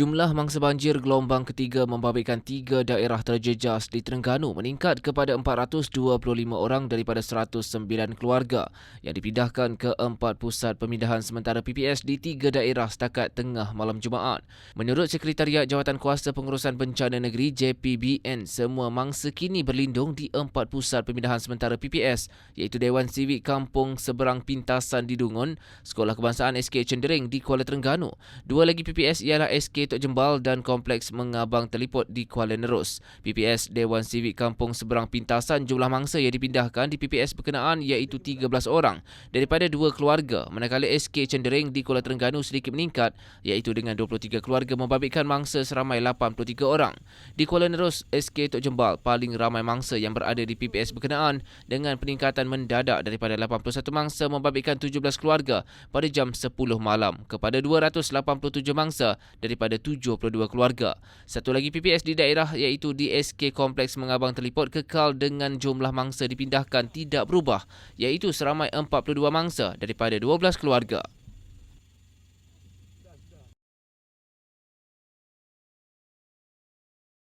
Jumlah mangsa banjir gelombang ketiga membabitkan tiga daerah terjejas di Terengganu meningkat kepada 425 orang daripada 109 keluarga yang dipindahkan ke empat pusat pemindahan sementara PPS di tiga daerah setakat tengah malam Jumaat. Menurut Sekretariat Jawatan Kuasa Pengurusan Bencana Negeri JPBN, semua mangsa kini berlindung di empat pusat pemindahan sementara PPS iaitu Dewan Sivik Kampung Seberang Pintasan di Dungun, Sekolah Kebangsaan SK Cendering di Kuala Terengganu. Dua lagi PPS ialah SK Tok Jembal dan Kompleks Mengabang Telipot di Kuala Nerus. PPS Dewan Sivik Kampung Seberang Pintasan jumlah mangsa yang dipindahkan di PPS berkenaan iaitu 13 orang daripada dua keluarga manakala SK Cendereng di Kuala Terengganu sedikit meningkat iaitu dengan 23 keluarga membabitkan mangsa seramai 83 orang. Di Kuala Nerus, SK Tok Jembal paling ramai mangsa yang berada di PPS berkenaan dengan peningkatan mendadak daripada 81 mangsa membabitkan 17 keluarga pada jam 10 malam kepada 287 mangsa daripada 72 keluarga. Satu lagi PPS di daerah iaitu di SK Kompleks Mengabang Telipot kekal dengan jumlah mangsa dipindahkan tidak berubah iaitu seramai 42 mangsa daripada 12 keluarga.